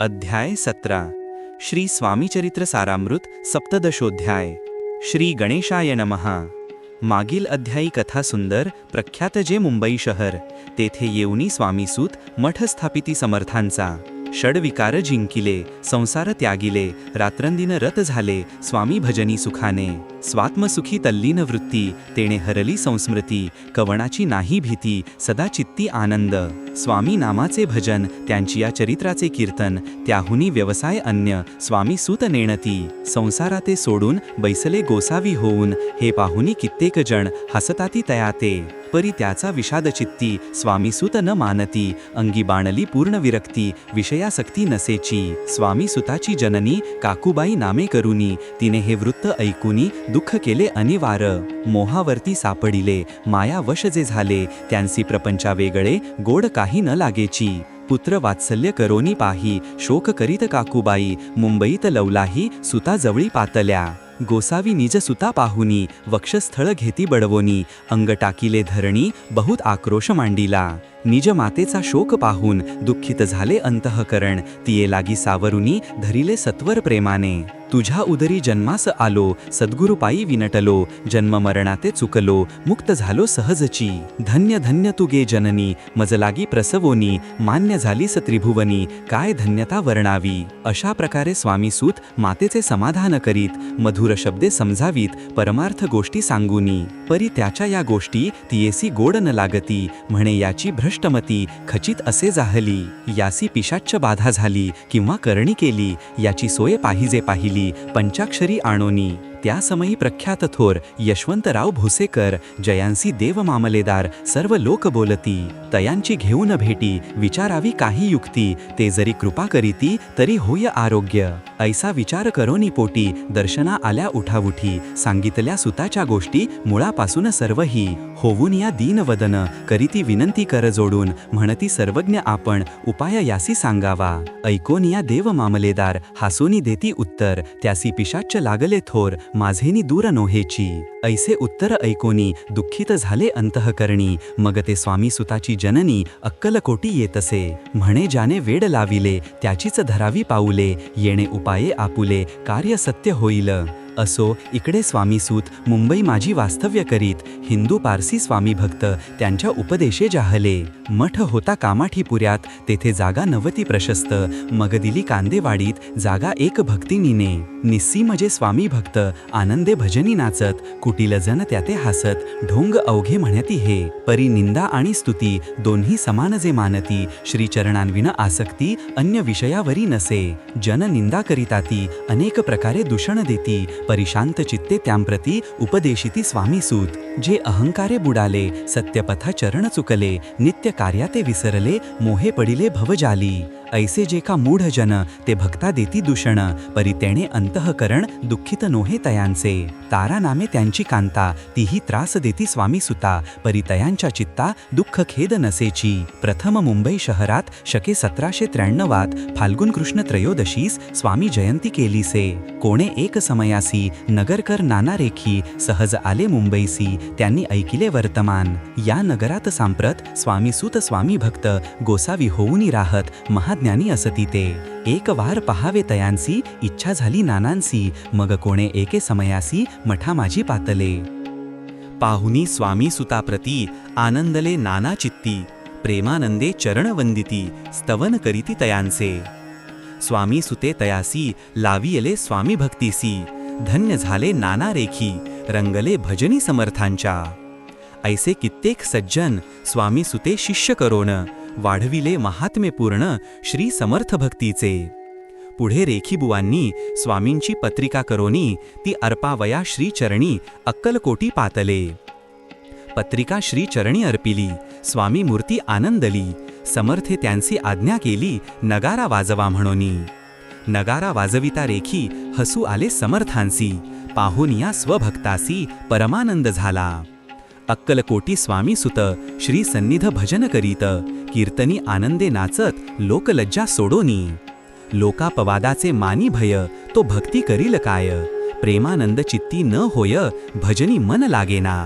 अध्याय सतरा. श्री स्वामीचरित्र सारामृत सप्तदशोध्याय. श्री गणेशाय नमहा मागील अध्यायी कथा सुंदर प्रख्यात जे मुंबई शहर तेथे येऊनी स्वामीसूत मठ स्थापिती समर्थांचा. षडविकार जिंकिले संसार त्यागिले रात्रंदिन रत झाले स्वामी भजनी सुखाने. स्वात्मसुखी तल्लीन वृत्ती तेणे हरली संस्मृती कवणाची नाही भीती सदा चित्ती आनंद. स्वामी नामाचे भजन त्यांची या चरित्राचे कीर्तन त्याहुनी व्यवसाय अन्य स्वामी सुत नेणती. संसाराते सोडून बैसले गोसावी होऊन हे पाहुनी कित्येक जण हसताती तयाते. परी त्याचा विषाद चित्ती स्वामी सुत न मानती अंगी बाणली पूर्ण विरक्ती विषयासक्ती नसेची. स्वामी सुताची जननी काकूबाई नामे करुनी तिने हे वृत्त ऐकुनी दुःख केले अनिवार मोहावरती सापडिले. माया वश जे झाले त्यांसी प्रपंचा वेगळे गोड काही न लागेची पुत्र वात्सल्य करोनी पाही शोक करीत काकूबाई. मुंबईत लवलाही सुता जवळी पातल्या. गोसावी निज सुता पाहुनी वक्षस्थळ घेती बडवोनी. अंग टाकिले धरणी बहुत आक्रोश मांडिला. निज मातेचा शोक पाहून दुःखित झाले अंतःकरण. तिये लागी सावरुनी धरिले सत्वर प्रेमाने. तुझ्या उदरी जन्मास आलो सद्गुरुपायी विनटलो जन्म मरणाते चुकलो मुक्त झालो सहजची. धन्य धन्य तुगे जननी मजलागी प्रसवोनी मान्य झालीस त्रिभुवनी काय धन्यता वर्णावी? अशा प्रकारे स्वामी सूत मातेचे समाधान करीत मधुर शब्दे समजावीत परमार्थ गोष्टी सांगुनी. परी त्याच्या या गोष्टी तियेसी गोड न लागती म्हणे याची भ्रष्टमती खचित असे जाहली यासी पिशाच्च बाधा झाली किंवा करणी केली याची सोय पाहिजे पाहिली पंचाक्षरी आणोनी. त्यासमयी प्रख्यात थोर यशवंतराव भोसेकर जयांसी देव मामलेदार सर्व लोक बोलती तयांची घेऊन भेटी विचारावी काही युक्ती ते जरी कृपा करीती तरी होय आरोग्य. ऐसा विचार करोनी पोटी दर्शना आल्या उठाउठी सांगितल्या सुताच्या गोष्टी मुळापासून सर्वही. होऊन या दीनवदन करीती विनंती कर जोडून म्हणती सर्वज्ञ आपण उपाय यासी सांगावा. ऐकोन या देव मामलेदार हासोनी देती उत्तर त्यासी पिशाच्च लागले थोर माझेनी दूर नोहेची. ऐसे उत्तर ऐकोनी दुःखित झाले अंतःकरणी. मग ते स्वामी सुताची जननी अक्कलकोटी येतसे. म्हणे ज्याने वेड लाविले त्याचीच धरावी पाऊले. येणे उपाये आपुले कार्य सत्य होईल. असो इकडे स्वामीसूत मुंबई माझी वास्तव्य करीत हिंदू पारसी स्वामी भक्त त्यांच्या उपदेशे जाहले. मठ होता कामाठीपुऱ्यात तेथे जागा नवती प्रशस्त. मग दिली कांदेवाडीत जागा एक भक्तिनीने. निस्सी मजे स्वामी भक्त आनंदे भजनी नाचत कुटील जन त्याते हासत ढोंग अवघे म्हणती हे. परी निंदा आणि स्तुती दोन्ही समान जे मानती श्रीचरणांविन आसक्ती अन्य विषयावरी नसे. जन निंदा करिताती अनेक प्रकारे दूषण देती परिशांत चित्ते त्यांप्रती उपदेशिती स्वामीसूत जे अहंकारे बुडाले सत्यपथा चरण चुकले नित्य कार्याते विसरले मोहे पडिले भवजाली. ऐसे जे का मूढ जन ते भक्ता देती दूषण परी तेणे अंतःकरण दुःखित नोहे तयांचे. तारा नामे त्यांची कांता तीही त्रास देती स्वामी सुता परी तयांच्या चित्ता दुःख खेद नसेची. प्रथम मुंबई शहरात शके सतराशे त्र्याण्णवात फाल्गुन कृष्ण त्रयोदशीस स्वामी जयंती केलीसे. कोणे एक समयासी नगरकर नाना रेखी सहज आले मुंबईसी त्यांनी ऐकिले वर्तमान. या नगरात सांप्रत स्वामी सुत स्वामी भक्त गोसावी होऊनी राहत महा महाज्ञानी असती ते. एक वार पहावे तयांसी इच्छा झाली नानांसी मग कोणे एके समयासी मठा माझी पातले. पाहुनी स्वामी सुताप्रती आनंदले नाना चित्ती प्रेमानंदे चरणवंदिती स्तवन करीती तयांचे स्वामी सुते तयासी लावियले स्वामी भक्तीसी धन्य झाले नाना रेखी रंगले भजनी समर्थांच्या. ऐसे कित्येक सज्जन स्वामी सुते शिष्य करोन वाढविले महात्मे पूर्ण श्री समर्थ भक्तीचे. पुढे रेखीबुवांनी स्वामींची पत्रिका करोनी ती अर्पावया श्रीचरणी अक्कलकोटी पातले. पत्रिका श्रीचरणी अर्पिली स्वामी मूर्ती आनंदली समर्थे त्यांची आज्ञा केली नगारा वाजवा म्हणोनी. नगारा वाजविता रेखी हसू आले समर्थांसी पाहून या स्वभक्तासी परमानंद झाला. अक्कलकोटी स्वामी सुत श्री सन्निध भजन करीत कीर्तनी आनंदे नाचत लोकलज्जा सोडोनी. लोकापवादाचे मानी भय तो भक्ती करील काय? प्रेमानंद चित्ती न होय भजनी मन लागेना.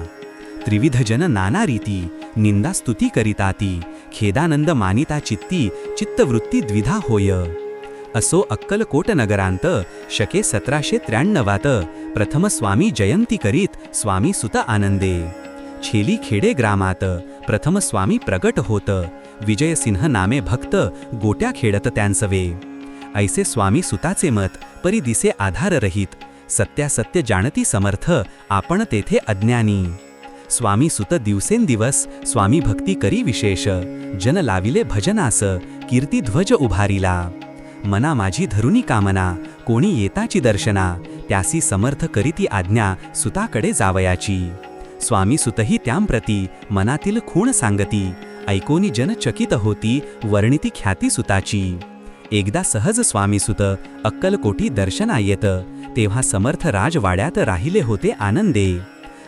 त्रिविध जन नाना रीती निंदा स्तुती करिताती खेदानंद मानिता चित्ती चित्तवृत्ती द्विधा होय. असो अक्कलकोट नगरांत शके सतराशे त्र्याण्णवात प्रथम स्वामी जयंती करीत स्वामी सुत आनंदे. छेली खेडे ग्रामात. प्रथम स्वामी प्रगट होत. विजयसिंह नामे भक्त गोट्या खेळत त्यांचवे ऐसे स्वामी सुताचे मत परी दिसे आधार रहित. सत्यासत्य जाणती समर्थ आपण तेथे अज्ञानी. स्वामी सुत दिवसेंदिवस स्वामी भक्ती करी विशेष. जन लाविले भजनास कीर्ती ध्वज उभारिला. मना माझी धरुनी कामना कोणी येताची दर्शना. त्यासी समर्थ करीती आज्ञा सुताकडे जावयाची. स्वामी सुतही त्यांप्रती मनातील खूण सांगती. ऐकोनी जन चकित होती वर्णिती ख्याती सुताची. एकदा सहज स्वामीसुत अक्कलकोटी दर्शना येत तेव्हा समर्थ राजवाड्यात राहिले होते आनंदे.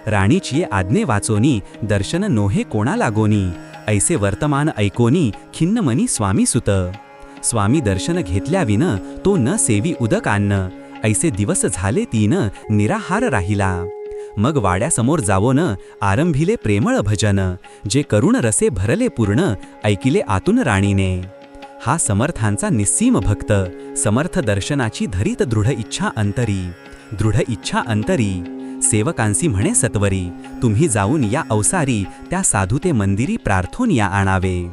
राणीची आज्ञे वाचोनी दर्शन नोहे कोणा लागोनी. ऐसे वर्तमान ऐकोनी खिन्नमनी स्वामी स्वामीसुत स्वामी दर्शन घेतल्याविन तो न सेवी उदक अन्न ऐसे दिवस झाले तीन निराहार राहिला. मग वाड्यासमोर जावोन आरंभिले प्रेमळ भजन जे करुण रसे भरले पूर्ण ऐकिले आतून राणीने. हा समर्थांचा निस्सीम भक्त समर्थ दर्शनाची धरीत दृढ इच्छा अंतरी. दृढ इच्छा अंतरी. सेवकांसी म्हणे सत्वरी तुम्ही जाऊन या अवसारी त्या साधू ते मंदिरी प्रार्थून या आणावे.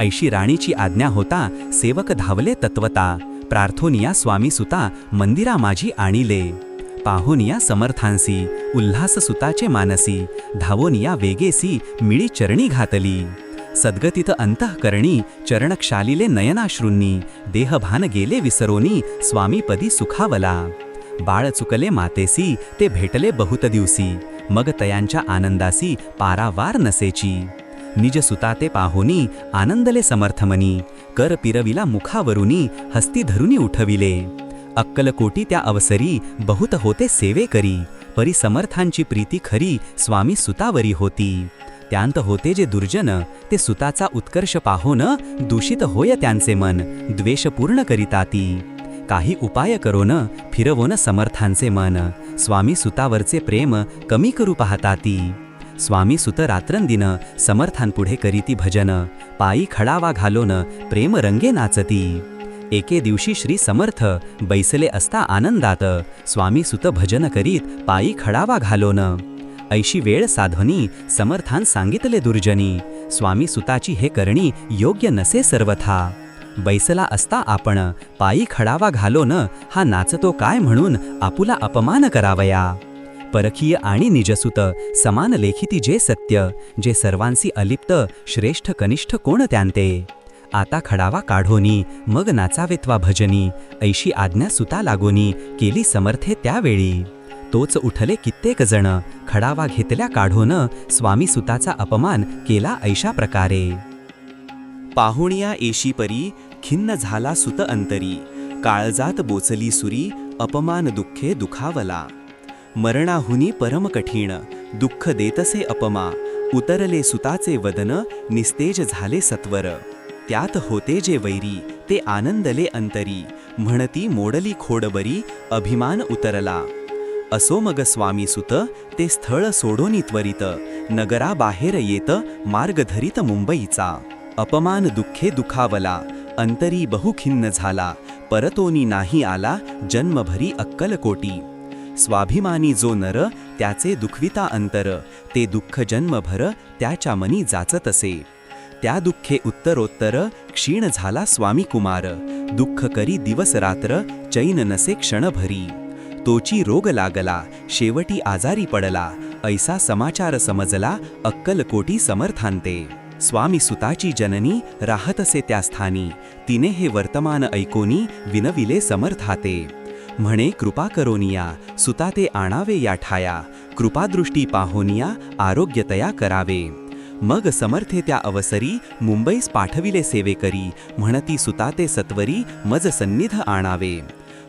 ऐशी राणीची आज्ञा होता सेवक धावले तत्वता. प्रार्थोनिया स्वामी सुता मंदिरा माझी आणिले. पाहुनिया समर्थांसी उल्हास सुताचे मानसी धावोनिया वेगेसी मिळी चरणी घातली. सद्गतीत अंतःकरणी चरणक्षालिले नयनाश्रूंनी देहभान गेले विसरोनी स्वामीपदी सुखावला. बाळ चुकले मातेसी ते भेटले बहुत दिवसी मग तयांच्या आनंदासी पारावार नसेची. निज सुताते ते आनंदले समर्थमनी कर पिरविला मुखावरुनी हस्ती धरुनी उठविले. अक्कलकोटी त्या अवसरी बहुत होते सेवे करी परी समर्थांची प्रीती खरी स्वामी सुतावरी होती. त्यांत होते जे दुर्जन ते सुताचा उत्कर्ष पाहोन दूषित होय त्यांचे मन द्वेषपूर्ण करिताती काही उपाय करोन फिरवोन समर्थांचे मन स्वामी सुतावरचे प्रेम कमी करू पाहता ती. स्वामी सुत रात्रंदिन समर्थांपुढे करीती भजन पायी खडावा घालोन प्रेम रंगे नाचती. एके दिवशी श्री समर्थ बैसले असता आनंदात. स्वामी सुत भजन करीत पायी खडावा घालोन. ऐशी वेळ साधनी समर्थान सांगितले दुर्जनी. स्वामी सुताची हे करणी योग्य नसे सर्वथा. बैसला असता आपण पायी खडावा घालोन हा नाचतो काय म्हणून आपुला अपमान करावया. परकीय आणि निजसुत समान लेखिती जे सत्य जे सर्वांसी अलिप्त श्रेष्ठ कनिष्ठ कोण त्यांते? आता खडावा काढोनी मग नाचावेत्वा भजनी ऐशी आज्ञा सुता लागोनी केली समर्थे त्यावेळी. तोच उठले कित्येक जण खडावा घेतल्या काढोन स्वामी सुताचा अपमान केला ऐशा प्रकारे. पाहुणिया एशी परी खिन्न झाला सुत अंतरी काळजात बोचली सुरी अपमान दुःखे दुखावला. मरणाहुनी परम कठीण दुःख देतसे अपमा उतरले सुताचे वदन निस्तेज झाले सत्वर. त्यात होते जे वैरी ते आनंदले अंतरी म्हणती मोडली खोडबरी अभिमान उतरला. असो मग स्वामी सुत ते स्थळ सोडोनी त्वरित नगरा बाहेर येत मार्ग धरित मुंबईचा. अपमान दुःखे दुखावला अंतरी बहुखिन्न झाला परतोनी नाही आला जन्मभरी अक्कलकोटी स्वाभिमानी जो नर त्याचे दुखविता अंतर ते दुःख जन्मभर त्याच्या मनी जाचत असे त्या दुःखे उत्तरोत्तर क्षीण झाला स्वामी कुमार. दुःख करी दिवस रात्र चैन नसे क्षणभरी. तोची रोग लागला शेवटी आजारी पडला. ऐसा समाचार समजला अक्कलकोटी समर्थांते. स्वामी सुताची जननी राहतसे त्या स्थानी. तिने हे वर्तमान ऐकोनी विनविले समर्थाते. म्हणे कृपा करोनिया सुता ते आणावे या ठाया. कृपादृष्टी पाहोनिया आरोग्यतया करावे. मग समर्थे त्या अवसरी मुंबईस पाठविले सेवेकरी म्हणती सुताते सत्वरी मज सन्निध आणावे.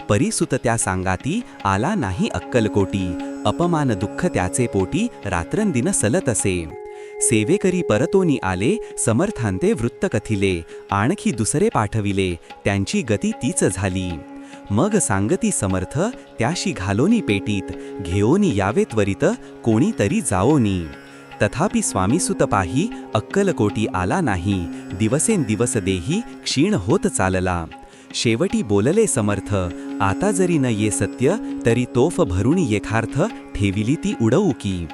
परिसुत त्या सांगाती आला नाही अक्कलकोटी अपमान दुःख त्याचे पोटी रात्रंदिन सलत असे. सेवेकरी परतोनी आले समर्थांते वृत्त कथिले आणखी दुसरे पाठविले त्यांची गती तीच झाली. मग सांगती समर्थ त्याशी घालोनी पेटीत घेओनी यावे त्वरित कोणीतरी जाओनी. तथापि स्वामीसुत पाही अक्कलकोटी आला नाही. दिवसेंदिवस देही क्षीण होत चालला. शेवटी बोलले समर्थ आता जरी न ये सत्य तरी तोफ भरून येखार्थ ठेविली ती उडवू की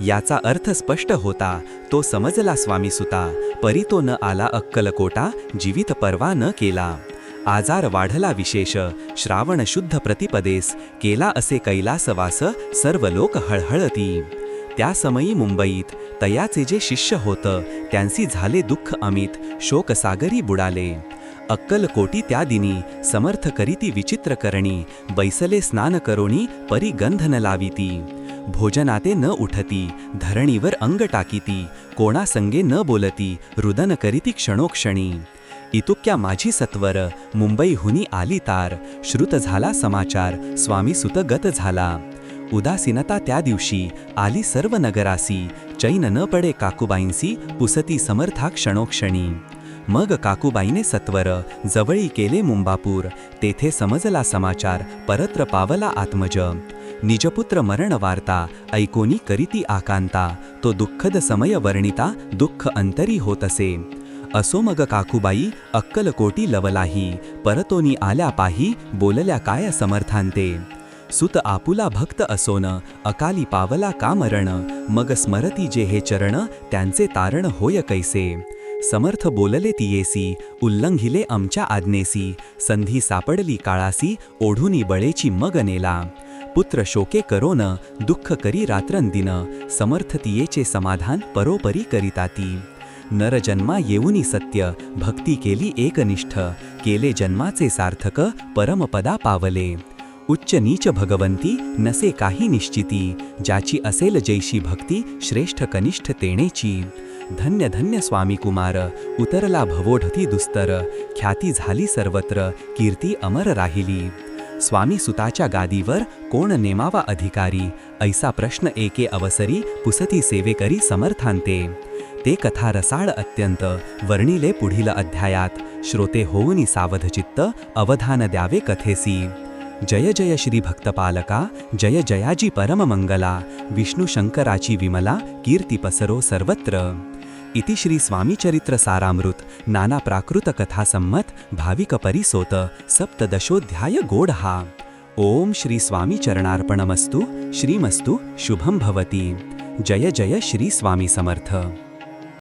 याचा अर्थ स्पष्ट होता तो समजला स्वामी सुता परी तो न आला अक्कलकोटा जीवित परवा न केला. आजार वाढला विशेष श्रावण शुद्ध प्रतिपदेस केला असे कैलासवास सर्व लोक हळहळती. त्या समयी मुंबईत तयाचे जे शिष्य होतं त्यांसी झाले दुःख अमित शोकसागरी बुडाले. अक्कलकोटी त्या दिनी समर्थ करीती विचित्र करणी बैसले स्नान करोणी परी गंध न लाविती. भोजनाते न उठती धरणीवर अंग टाकीती कोणा संगे न बोलती रुदन करीती क्षणोक्षणी. इतुक्या माझी सत्वर मुंबईहुनी आली तार श्रुत झाला समाचार स्वामी सुत गत झाला. उदासीनता त्या दिवशी आली सर्व नगरासी. चैन न पडे काकूबाईंसी पुसती समर्था क्षणोक्षणी. मग काकूबाईने सत्वर जवळी केले मुंबापूर. तेथे समजला समाचार परत्र पावला आत्मज. निजपुत्र मरण वार्ता ऐकोनी करीती आकांता. तो दुःखद समय वर्णिता दुःख अंतरी होत असे असो मग काकूबाई अक्कलकोटी लवलाही. परतोनी आल्या पाही बोलल्या काय समर्थांते. सुत आपुला भक्त असोन अकाली पावला का मरण? मग स्मरती जे हे चरण त्यांचे तारण होय कैसे? समर्थ बोलले तियेसी उल्लंघिले आमच्या आज्ञेसी संधी सापडली काळासी ओढूनी बळेची मग नेला. पुत्र शोके करोन दुःख करी रात्रंदिन समर्थ तियेचे समाधान परोपरी करिताती नरजन्मा येऊनी सत्य भक्ती केली एकनिष्ठ केले जन्माचे सार्थक परमपदा पावले. उच्च नीच भगवंती नसे काही निश्चिती ज्याची असेल जैशी भक्ती श्रेष्ठ कनिष्ठ तेणेची. धन्य धन्य स्वामी कुमार उतरला भवोढती दुस्तर ख्याती झाली सर्वत्र कीर्ती अमर राहिली. स्वामी सुताच्या गादीवर कोण नेमावा अधिकारी ऐसा प्रश्न एके अवसरी पुसती सेवेकरी समर्थांते. ते कथा रसाळ अत्यंत वर्णिले पुढील अध्यायात श्रोते होऊनी सावधचित्त अवधान द्यावे कथेसी. जय जय श्री भक्तपालका जय जयाजी परममंगला विष्णू शंकराची विमला कीर्ती पसरो सर्वत्र. इति श्री स्वामीचरित्र सारामृत नाना प्राकृत कथा संमत भाविक परिसोत सप्तदशोध्याय गोढहा. ओम श्री स्वामी चरणार्पणमस्तु श्रीमस्तु शुभम भवती. जय जय श्री स्वामी समर्थ.